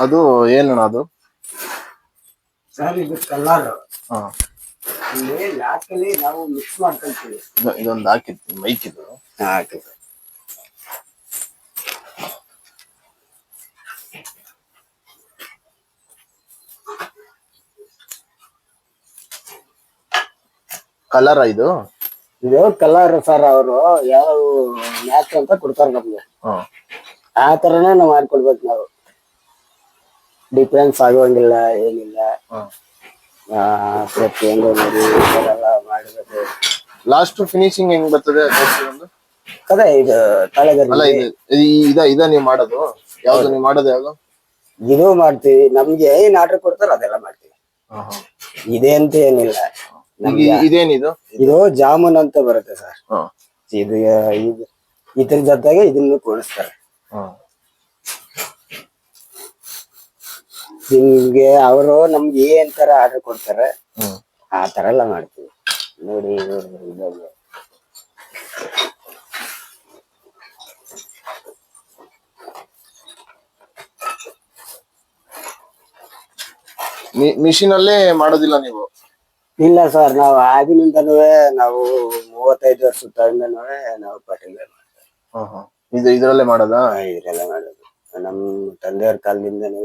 ಅದು ಏನು ಅದು? ಸರ್ ಇದು ಕಲರ್. ಹಾ. ಇಲ್ಲಿ ಲ್ಯಾಕಲ್ಲಿ ನಾವು ಮಿಕ್ಸ್ ಮಾಡ್ಕೊಳ್ತೀವಿ. ಇದು- ಇದೊಂದು ಹಾಕಿತ್ತು ಮೈಕ್ ಇದು. ಹಾಕಿ. ಕಲರ್ ಇದು? ಇದು ಕಲರ್ ಸರ್ ಅವರು ಯಾವ ಮ್ಯಾಚ್ ಅಂತ ಕೊಡ್ತಾರೆ ನಮ್ಗೆ. ಹಾ. ಆ ತರನೇ ನಾವು ಮಾಡ್ಕೊಡ್ಬೇಕು ನಾವು. ಡಿಫ್ರೆನ್ಸ್ ಆಗೋಂಗಿಲ್ಲ ಏನಿಲ್ಲ. ಪ್ರತಿಯೊಂದು ನೋಡಿ ಇದೆಲ್ಲ ಮಾಡಬೇಕು. ಲಾಸ್ಟ್ ಫಿನಿಶಿಂಗ್ ಹೆಂಗ್ ಬರ್ತದೆ ಒಂದು? ಅದೇ ಇದು ಅಲ್ಲ ಇದು ಈ- ಇದ ಇದ ನೀವು ಮಾಡೋದು? ಯಾವ್ದು ನೀವು ಮಾಡೋದು ಯಾವ್ದು? ಇದು ಮಾಡ್ತೀವಿ. ನಮ್ಗೆ ಏನ್ ಆರ್ಡರ್ ಕೊಡ್ತಾರೋ ಅದೆಲ್ಲ ಮಾಡ್ತೀವಿ. ಇದೆ ಅಂತ ಏನಿಲ್ಲ. ಈಗ ಇದೇನಿದು? ಇದು ಜಾಮೂನ್ ಅಂತ ಬರುತ್ತೆ ಸರ್. ಇದು ಆ, ಇದು ಇದ್ರ ಜೊತೆಗೆ ಇದನ್ನು ಕೂಡಿಸ್ತಾರೆ ಹಾ ನಿಮ್ಗೆ ಅವರು ನಮ್ಗೆ ಏನ್ ತರ ಆರ್ಡರ್ ಕೊಡ್ತಾರೆ. ಆ ತರ ಎಲ್ಲ ಮಾಡ್ತೀವಿ. ನೋಡಿ ಮಿಷಿನ್ ಅಲ್ಲೇ ಮಾಡೋದಿಲ್ಲ ನೀವು? ಇಲ್ಲ ಸರ್ ನಾವು ಆಗಿನಿಂದನೂ ನಾವು ಮೂವತ್ತೈದು ವರ್ಷದಿಂದನೂ ನಾವು ಪಟೇಲ್ ಇದು ಇದ್ರಲ್ಲೇ ಮಾಡೋದಾ? ಇದ್ರಲ್ಲೇ ಮಾಡೋದು. ನಮ್ಮ ತಂದೆಯವ್ರ ಕಾಲದಿಂದನೂ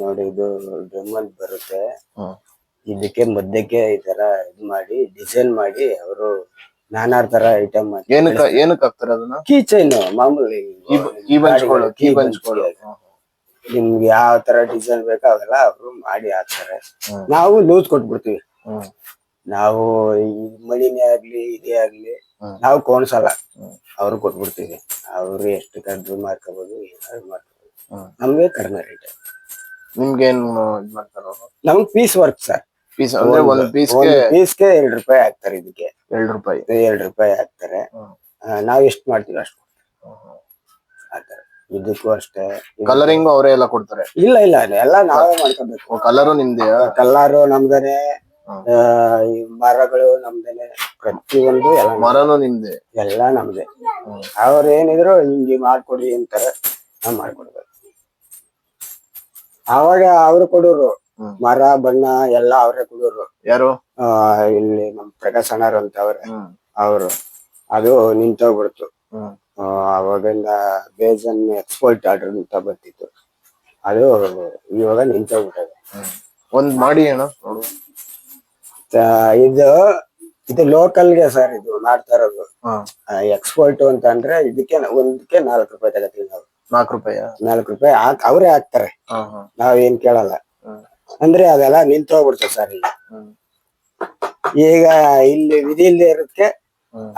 ನೋಡಿ ಇದು ಡ್ರಮ್ ಅಂತ ಬರುತ್ತೆ ಇದಕ್ಕೆ ಮಧ್ಯಕ್ಕೆ ಈ ತರ ಇದು ಮಾಡಿ ಡಿಸೈನ್ ಮಾಡಿ ಅವರು ನಾನಾ ತರ ಐಟಮ್ ಏನಕ್ಕ ಏನಕ್ಕೆ ಹಾಕ್ತಾರೆ ಅದನ್ನ? ಕೀ ಚೈನ್ ಮಾಮೂಲಿ ಕೀ ಬಂಚ್ಕೊಳ್ಳು ಕೀ ಬಂಚ್ಕೊಳ್ಳು. ನಿಮ್ಗೆ ಯಾವ ತರ ಡಿಸೈನ್ ಬೇಕೋ ಅವೆಲ್ಲ ಅವರು ಮಾಡಿ ಹಾಕ್ತಾರೆ. ನಾವು ಲೂಸ್ ಕೊಟ್ಬಿಡ್ತೀವಿ. ನಾವು ಈ ಮಳಿನೇ ಆಗ್ಲಿ ಇದೇ ಆಗ್ಲಿ ನಾವು ಕೋಣ್ಸಲ್ಲ. ಅವ್ರು ಕೊಟ್ಬಿಡ್ತೀವಿ. ಅವ್ರು ಎಷ್ಟು ಕಡ್ಮೆ ಮಾಡ್ಕೋಬಹುದು ಏನಾದ್ರು ಮಾಡ್ಕೋಬಹುದು ನಮ್ಗೆ ಕಡಿಮೆ ರೇಟ್ ನಿಮ್ಗೆ ಏನ್ ಇದ್ ಮಾಡ್ತಾರ? ನಮ್ಗೆ ಪೀಸ್ ವರ್ಕ್ ಸರ್ ಪೀಸ್ ಅಂದ್ರೆ ಪೀಸ್ ಪೀಸ್ಗೆ ಎರಡು ರೂಪಾಯಿ ಹಾಕ್ತಾರೆ ಇದಕ್ಕೆ ಎರಡು ರೂಪಾಯಿ. ಎರಡು ರೂಪಾಯಿ ಹಾಕ್ತಾರೆ. ಹ್ಮ್. ಆ, ನಾವ್ ಎಷ್ಟು ಮಾಡ್ತೀವಿ ಅಷ್ಟು ಆತರ ಇದಕ್ಕೂ ಅಷ್ಟೇ. ಕಲರಿಂಗ್ ಅವರೇ ಎಲ್ಲ ಕೊಡ್ತಾರೆ? ಇಲ್ಲ ಇಲ್ಲ ಎಲ್ಲ ನಾವೇ ಮಾಡ್ಕೋಬೇಕು. ಕಲರು ನಿಮ್ದೆ ಕಲ್ಲಾರು ನಮ್ದೇನೆ. ಹ್ಮ್. ಆ, ಈ ಮರಗಳು ನಮ್ದೇನೆ. ಪ್ರತಿಯೊಂದು ಎಲ್ಲ ನಮ್ದೇ. ಮರನು ನಿಮ್ದೆ? ಎಲ್ಲ ನಮ್ದೆ. ಅವ್ರ ಏನಿದ್ರು ಹಿಂಗೆ ಮಾಡ್ಕೊಡಿ ಅಂತಾರೆ. ನಾವ್ ಮಾಡ್ಕೊಡ್ಬೇಕು. ಅವಾಗ ಅವ್ರು ಕೊಡೋರು. ಮರ ಬಣ್ಣ ಎಲ್ಲ ಅವರೇ ಕೊಡೋರು. ಯಾರು? ಆ, ಇಲ್ಲಿ ನಮ್ ಪ್ರಕಾಶ್ ಅಣ್ಣಾರ್ ಅಂತ ಅವ್ರೆ ಹ್ಮ್. ಅವರು. ಅದು ನಿಂತೋಗ್ಬಿಡ್ತು. ಹ್ಮ್. ಆ, ಅವಾಗಿಂದ ಬೇಜನ್ ಎಕ್ಸ್ಪೋರ್ಟ್ ಆರ್ಡರ್ ಅಂತ ಬರ್ತಿತ್ತು ಅದು ಇವಾಗ ನಿಂತೋಗ್ಬಿಟ್ಟದೆ. ಹ್ಮ್. ಒಂದ್ ಮಾಡಿ ಅಣ್ಣ ನೋಡು. ಇದು ಇದು ಲೋಕಲ್ಗೆ ಸರ್ ಇದು ಮಾಡ್ತಾ ಇರೋದು. ಹಾ. ಎಕ್ಸ್ಪೋರ್ಟ್ ಅಂತ ಅಂದ್ರೆ ಇದಕ್ಕೆ ಒಂದಕ್ಕೆ ನಾಲ್ಕು ರೂಪಾಯಿ ತಗೋತೀವಿ ನಾವು. ನಾಲ್ಕು ರೂಪಾಯಿ ನಾಲ್ಕು ರೂಪಾಯಿ ಹಾಕ್ ಅವರೇ ಹಾಕ್ತಾರೆ. ಹಾ ಹಾ. ನಾವ್ ಏನ್ ಕೇಳಲ್ಲ ಅಂದ್ರೆ ಅದೆಲ್ಲ ನಿಂತೋಗ್ಬಿಡ್ತದೆ ಸರ್ ಈಗ ಈಗ ಇಲ್ಲಿ ವಿಧಿ ಇಲ್ಲದೆ ಇರೋದಕ್ಕೆ.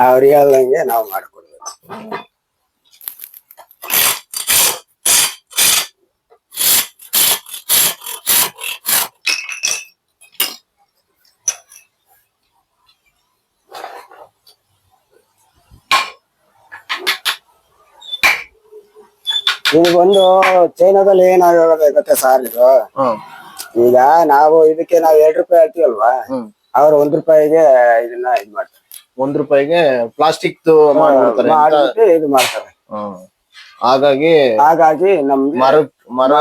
ಅವ್ರು ಹೇಳ್ದಂಗೆ ನಾವು ಮಾಡ್ಕೊಡ್ಬೇಕು. ಇದು ಬಂದು ಚೈನಾದಲ್ಲಿ ಏನಾಗೋದೇ ಗೊತ್ತಾ ಸಾರ್ ಇದು? ಈಗ ನಾವು ಇದಕ್ಕೆ ನಾವು ಎರಡ್ ರೂಪಾಯಿ ಹೇಳ್ತೀವಲ್ವಾ? ಅವ್ರ ಒಂದ್ ರೂಪಾಯಿಗೆ ಇದನ್ನ ಇದ್ ಮಾಡ್ತಾರೆ. ಒಂದ್ ರೂಪಾಯಿಗೆ ಪ್ಲಾಸ್ಟಿಕ್. ಮಾಡ್ಬಿಟ್ಟು ಇದು ಮಾಡ್ತಾರೆ. ಹಾಗಾಗಿ ಹಾಗಾಗಿ ನಮ್ಗೆ ಮರ ಮರ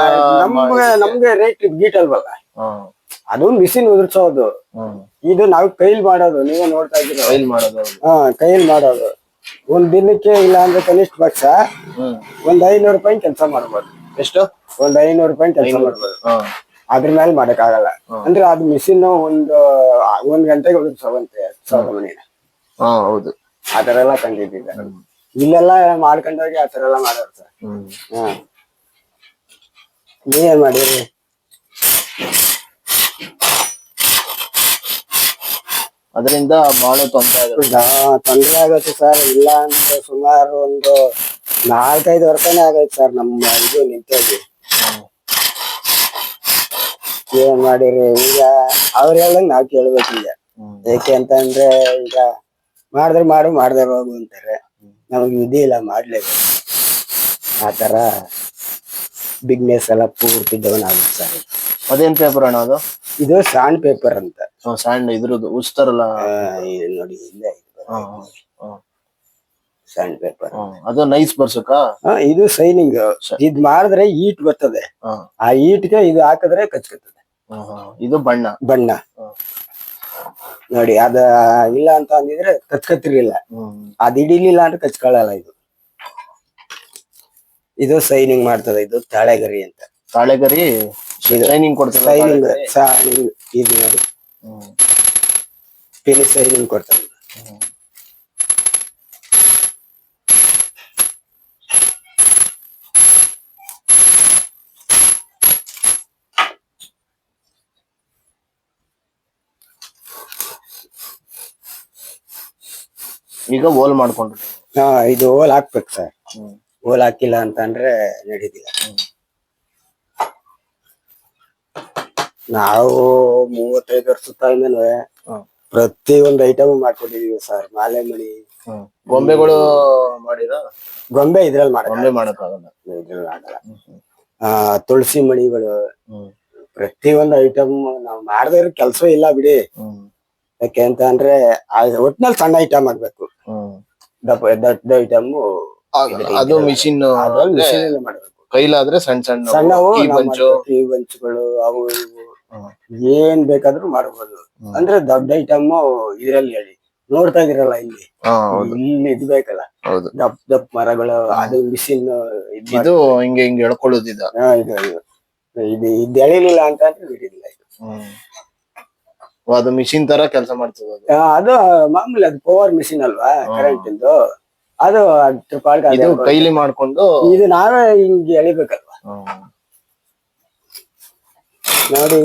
ನಮ್ಗೆ ನಮ್ಗೆ ರೇಟ್ ಗೀಟ್ ಅಲ್ವಲ್ಲ? ಹ್ಮ್ ಅದು ಮಿಷಿನ್ ಉದುರ್ಸೋದು. ಇದು ನಾವು ಕೈಲಿ ಮಾಡೋದು ನೀವೇ ನೋಡ್ತಾ ಇದ್ದೀರ? ಮಾಡೋದು. ಹಾ ಕೈಲಿ ಮಾಡೋದು. ಒಂದ್ ದಿನಕ್ಕೆ ಇಲ್ಲ ಅಂದ್ರೆ ಕನಿಷ್ಠ ಪಕ್ಷ ಒಂದ್ ಐನೂರು ರೂಪಾಯಿ ಕೆಲಸ ಮಾಡ್ಬೋದು. ಎಷ್ಟು? ಒಂದ್ ಐನೂರು ರೂಪಾಯಿ ಕೆಲಸ ಮಾಡ್ಬೋದು. ಅದ್ರ ಮೇಲೆ ಮಾಡಕ್ ಆಗಲ್ಲ ಅಂದ್ರೆ ಅದು ಮಿಷಿನ್ ಒಂದು ಒಂದ್ ಗಂಟೆಗೆ ಒಂದು ಸಾವಿರ ಮನೆ. ಹಾ ಹೌದು. ಆ ತರ ಎಲ್ಲ ಕಂಡಿದ್ದಿದೆ ಇಲ್ಲೆಲ್ಲ ಮಾಡ್ಕೊಂಡೋಗಿ ಆ ತರ ಎಲ್ಲ ಮಾಡೋರು ಸರ್. ಹಾ. ನೀವೇನ್ ಮಾಡಿರಿ ಅದರಿಂದ ಬಹಳ ತೊಂದರೆ ಆಗುತ್ತೆ. ತೊಂದರೆ ಆಗುತ್ತೆ ಸರ್. ಇಲ್ಲ ಅಂದ್ರೆ ಸುಮಾರು ಒಂದು ನಾಲ್ಕೈದು ವರ್ಷನೇ ಆಗೈತೆ ಸರ್ ನಮ್ಮ ಇದು ನಿಂತೋಗಿ. ಏನ್ ಮಾಡಿರಿ? ಈಗ ಅವ್ರ ಹೇಳಂಗ್ ನಾವ್ ಕೇಳ್ಬೇಕು ಈಗ. ಏಕೆ ಅಂತ ಅಂದ್ರೆ ಈಗ ಮಾಡಿದ್ರೆ ಮಾಡು ಮಾಡಿದ್ರೆ ಹೋಗು ಅಂತಾರೆ. ನಮಗೆ ವಿಧಿ ಇಲ್ಲ ಮಾಡ್ಲೇಬೇಕು. ಆ ತರ ಬಿಗ್ನೆಸ್ ಎಲ್ಲ ಪೂರ್ತಿ ಡೌನ್ ಆಗುತ್ತೆ ಸರ್. ಅದೇನ್ ಪೇಪರ್ ಅಣ್ಣ ಅದು? ಇದು ಸ್ಯಾಂಡ್ ಪೇಪರ್ ಅಂತ. ಸ್ಯಾಂಡ್ ಇದ್ರದ್ದು ಉಸ್ತಾರಲ್ಲ? ನೋಡಿ ಇಲ್ಲೇ. ಸ್ಯಾಂಡ್ ಪೇಪರ್ ಅದು ನೈಸ್ ಬರ್ಸಕ? ಇದು ಸೈನಿಂಗ್ ಇದ್ ಮಾಡಿದ್ರೆ ಈಟ್ ಬರ್ತದೆ. ಆ ಈಟ್ಗೆ ಇದು ಹಾಕಿದ್ರೆ ಕಚ್ಕತ್ತದೆ. ಇದು ಬಣ್ಣ. ಬಣ್ಣ. ನೋಡಿ ಅದ ಇಲ್ಲ ಅಂತ ಅಂದಿದ್ರೆ ಕಚ್ಕತ್ತಿರ್ಲಿಲ್ಲ. ಅದ್ ಹಿಡಿಲಿಲ್ಲ ಅಂದ್ರೆ ಕಚ್ಕೊಳ್ಳಲ್ಲ ಇದು. ಇದು ಸೈನಿಂಗ್ ಮಾಡ್ತದೆ ಇದು ತಾಳೆಗರಿ ಅಂತ. ತಾಳೆಗರಿ? ಸೈನಿಂಗ್ ಕೊಡ್ತದೆ ಸೈನಿಂಗ್ ಇದು ನೋಡಿ. ಫಿನಿಶ್ ಸೈನಿಂಗ್ ಕೊಡ್ತದೆ. ಈಗ ಹೋಲ್ ಮಾಡ್ಕೊಂಡು ಹಾ ಇದು ಓಲ್ ಹಾಕ್ಬೇಕು ಸರ್. ಹೋಲ್ ಓಲ್ ಹಾಕಿಲ್ಲ ಅಂತ ಅಂದ್ರೆ ನಡೀತಿಲ್ಲ. ನಾವು ಮೂವತ್ತೈದು ವರ್ಷ ತಾಯಿಮೇಲೆ ಪ್ರತಿ ಒಂದು ಐಟಮ್ ಮಾಡ್ಕೊಂಡಿದೀವಿ ಸರ್. ಮಾಲೆ ಮಣಿ. ಗೊಂಬೆಗಳು ಮಾಡಿರ? ಗೊಂಬೆ ಇದ್ರಲ್ಲಿ ಮಾಡಲ್ಲ. ಗೊಂಬೆ ಮಾಡಕ್ಕಾಗಲ್ಲ. ಇದ್ರಲ್ಲಿ ಆಗಲ್ಲ ಆ ತುಳಸಿ ಮಣಿಗಳು. ಪ್ರತಿ ಒಂದು ಐಟಮ್ ನಾವು ಮಾಡದೇ ಇರೋ ಕೆಲಸ ಇಲ್ಲ ಬಿಡಿ. ಯಾಕೆ ಅಂತ ಅಂದ್ರೆ ಒಟ್ಟಿನಲ್ಲಿ ಒಟ್ನಲ್ಲಿ ಸಣ್ಣ ಐಟಮ್ ಆಗ್ಬೇಕು. ದಪ್ಪ ದೊಡ್ಡ ಐಟಮ್ ಅದು ಮಿಷಿನ್ ಕೈಲಾದ್ರೆ ಸಣ್ಣ ಸಣ್ಣ ಸಣ್ಣವು ಈ ಬಂಚು ಬಂಚುಗಳು ಅವು ಇವು. ಹ್ಮ್. ಏನ್ ಬೇಕಾದ್ರೂ ಮಾಡಬಹುದು ಹ್ಮ್. ಅಂದ್ರೆ ದೊಡ್ಡ ಐಟಮ್ ಇದ್ರಲ್ಲಿ ಹೇಳಿ. ನೋಡ್ತಾ ಇರಲ್ಲ ಇಲ್ಲಿ ಹಾ ಹೌದು. ಇಲ್ಲಿ ಇದ್ ಬೇಕಲ್ಲ? ಹೌದು. ದಪ್ಪ ದಪ್ಪ ಮರಗಳು ಅದು ಮಿಷಿನ್ ಇದು ಹಿಂಗೆ ಹಿಂಗೆ ಎಳ್ಕೊಳ್ಳೋದಿದ. ಇದು ಇದು. ಇದು ಎಳಿಲಿಲ್ಲ ಅಂತ ಅಂದ್ರೆ ಬಿಡಿಲ್ಲ ಇದು. ಹ್ಮ್. ಅದು ಮಿಷಿನ್ ತರ ಕೆಲಸ ಮಾಡ್ತದೆ ಅದು ಆ, ಅದು ಮಾಮೂಲಿ ಅದು ಪವರ್ ಮಿಷಿನ್ ಅಲ್ವಾ ಕರೆಂಟ್ ಇಂದು ಅದು ಅದ್ರ ಪಾಡ್ಗೆ ಅದೇ ಇದು ಕೈಲಿ ಮಾಡ್ಕೊಂಡು ಇದು ನಾವೇ ಹಿಂಗ್ ಎಳಿಬೇಕಲ್ವಾ? ಹ್ಮ್. ನೋಡಿ.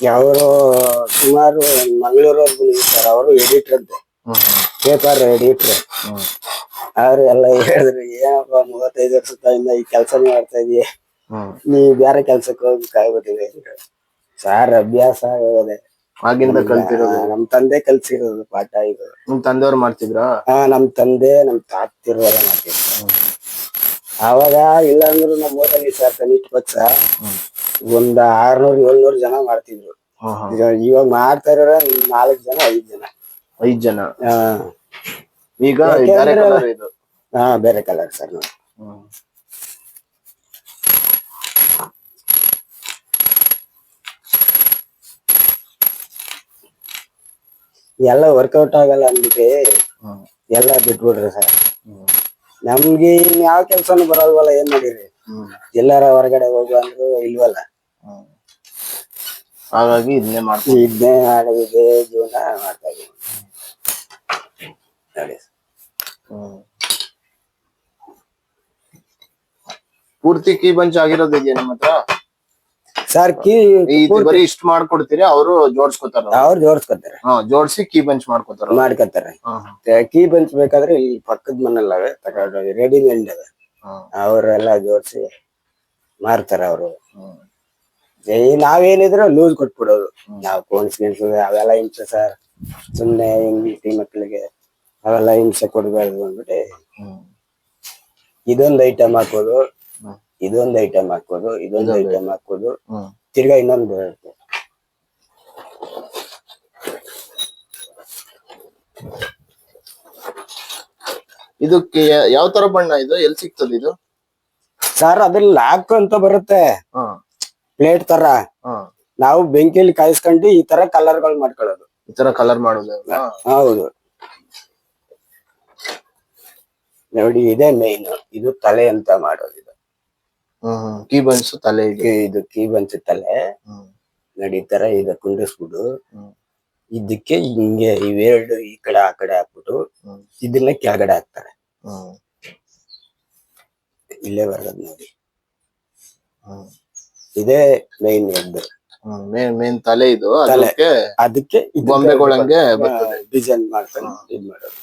ಅವರು ಸುಮಾರು ಮಂಗಳೂರವ್ರಿಗೂ ಸರ್. ಅವರು ಎಡಿಟರ್ ಅಂತೆ. ಪೇಪರ್ ಎಡಿಟರ್ ಅವ್ರು ಎಲ್ಲ ಹೇಳಿದ್ರು ಏನಪ್ಪ ಮೂವತ್ತೈದು ವರ್ಷದಿಂದ ಈ ಕೆಲಸ ಮಾಡ್ತಾ ಇದೀಯ? ನೀ ಬೇರೆ ಕೆಲ್ಸಕ್ಕೆ ಹೋಗ್ಬೇಕಾಗ್ಬಿಟ್ಟಿದೆ. ಸಾರ್ ಅಭ್ಯಾಸ ಆಗೋದೆ. ಆಗಿಂದ ಕಲ್ತಿರೋದು? ನಮ್ ತಂದೆ ಕಲ್ಸಿರೋದು ಪಾಠ ಇದು. ನಿಮ್ ತಂದೆಯವ್ರು ಮಾಡ್ತಿದ್ರ? ಹಾ ನಮ್ ತಂದೆ ನಮ್ ತಾತಿರುವಾಗ ಮಾಡ್ತಿದ್ರು. ಅವಾಗ ಇಲ್ಲಾಂದ್ರು ನಮ್ಮ ಊರಲ್ಲಿ ಸರ್ ಕನಿಷ್ಠ ಪಕ್ಷ ಒಂದ್ ಆರ್ನೂರ್ ಏಳ್ನೂರ್ ಜನ ಮಾಡ್ತಿದ್ರು ಹಾ ಹಾ ಈಗ ಇವಾಗ ಮಾಡ್ತಾ ಇರೋರ ನಾಲ್ಕ್ ಜನ ಐದ್ ಜನ ಐದ್ ಜನ ಆ, ಈಗ ಬೇರೆ ಇದು ಹಾ ಬೇರೆ ಕಲರ್ ಸರ್ ನೋಡಿ ಹ್ಮ್. ಎಲ್ಲ ವರ್ಕೌಟ್ ಆಗಲ್ಲ ಅಂದ್ಬಿಟ್ಟು ಹ್ಮ್. ಎಲ್ಲ ಬಿಟ್ಬಿಡ್ರಿ ಸರ್ ಹ್ಮ್. ನಮ್ಗೆ ಇನ್ ಯಾವ ಕೆಲ್ಸನೂ ಬರಲ್ವಲ್ಲ ಏನ್ ಮಾಡಿರಿ. ಎಲ್ಲಾರ ಹೊರಗಡೆ ಹೋಗು ಅಂದ್ರು ಇಲ್ವಲ್ಲ? ಹಾಗಾಗಿ ಇದನ್ನೇ ಮಾಡ್ತೀವಿ. ಇದನ್ನೇ ಮಾಡಿದೆ ಜೀವನ ಮಾಡ್ತಾ ಇದೀವಿ ನೋಡಿ. ಪೂರ್ತಿ ಕೀ ಬಂಚ್ ಆಗಿರೋದು ಇದೆಯಾ ನಿಮ್ಮ ಹತ್ರ? ಸರ್ ಕೀ ಇದು ಬರೀ ಇಷ್ಟ ಮಾಡ್ಕೊಡ್ತೀರಿ ಅವರು ಜೋಡಿಸ್ಕೊತಾರ? ಅವ್ರು ಜೋಡ್ಸ್ಕೊತಾರೆ. ಹಾ ಜೋಡ್ಸಿ ಕೀ ಬಂಚ್ ಮಾಡ್ಕೊತಾರ ಮಾಡ್ಕೊತಾರೆ. ಕೀ ಬಂಚ್ ಬೇಕಾದ್ರೆ ಇಲ್ಲಿ ಪಕ್ಕದ ಮನೆಯಲ್ಲವೇ ತಗೊಂಡು ರೆಡಿಮೇಡ್ ಅವೆ. ಹಾ ಅವರೆಲ್ಲ ಜೋಡಿಸಿ ಮಾರ್ತಾರೆ ಅವರು. ಜೈ ನಾವೇನಿದ್ರು ಲೂಸ್ ಕೊಟ್ಬಿಡೋದು. ನಾವು ಕೋನ್ಸ್ ಗಿನ್ಸ್ ಅವೆಲ್ಲ ಹಿಂಸೆ ಸರ್. ಸುಮ್ನೆ ಹಿಂಗಿ ಮಕ್ಕಳಿಗೆ ಅವೆಲ್ಲ ಹಿಂಸೆ ಕೊಡ್ಬಾರ್ದು ಅಂದ್ಬಿಟ್ಟು. ಇದೊಂದು ಐಟಮ್ ಹಾಕೋದು. ಇದೊಂದು ಐಟಮ್ ಹಾಕೋದು. ಇದೊಂದು ಐಟಮ್ ಹಾಕೋದು. ತಿರ್ಗಾ ಇನ್ನೊಂದು ಇದಕ್ಕೆ ಯಾವ ತರ ಬಣ್ಣ ಇದು? ಎಲ್ಲಿ ಸಿಗ್ತದೆ ಇದು? ಸರ್ ಅದ್ರಲ್ಲಿ ಲಾಕ್ ಅಂತ ಬರುತ್ತೆ. ಹ್ಮ್ ಪ್ಲೇಟ್ ತರ. ಹ್ಮ್ ನಾವು ಬೆಂಕಿಯಲ್ಲಿ ಕಾಯಿಸ್ಕೊಂಡು ಈ ತರ ಕಲರ್ಗಳು ಮಾಡ್ಕೊಳ್ಳೋದು. ಈ ತರ ಕಲರ್ ಮಾಡೋದು. ಹೌದು. ನೋಡಿ ಇದೆ ಮೇನ್ ಇದು ತಲೆ ಅಂತ ಮಾಡೋದು ಇದು. ಹ್ಮ್. ಕೀ ಬನ್ಸ್ ತಲೆ ಇದೆ. ಇದು ಕೀ ಬನ್ಸ್ ತಲೆ. ಹ್ಮ್. ನೋಡಿ ಈ ತರ ಇದು ಕುಂಡಿಸ್ಬಿಡು. ಹ್ಮ್. ಇದಕ್ಕೆ ಹಿಂಗೆ ಇವೆರಡು ಈ ಕಡೆ ಆ ಕಡೆ ಹಾಕ್ಬಿಟ್ಟು. ಇದನ್ನ ಕೆಳಗಡೆ ಹಾಕ್ತಾರೆ. ಹ್ಮ್. ಇಲ್ಲೇ ಬರ್ತದ ನೋಡಿ. ಹ್ಮ್. ಇದೇ ಮೇನ್ ಒಂದು. ಹ್ಮ್ ಮೇನ್ ಮೇನ್ ತಲೆ ಇದು. ಅದಕ್ಕೆ ಅದಕ್ಕೆ ಬರ್ತದೆ. ಡಿಸೈನ್ ಮಾಡ್ತಾರೆ ಇದ್ ಮಾಡೋದು.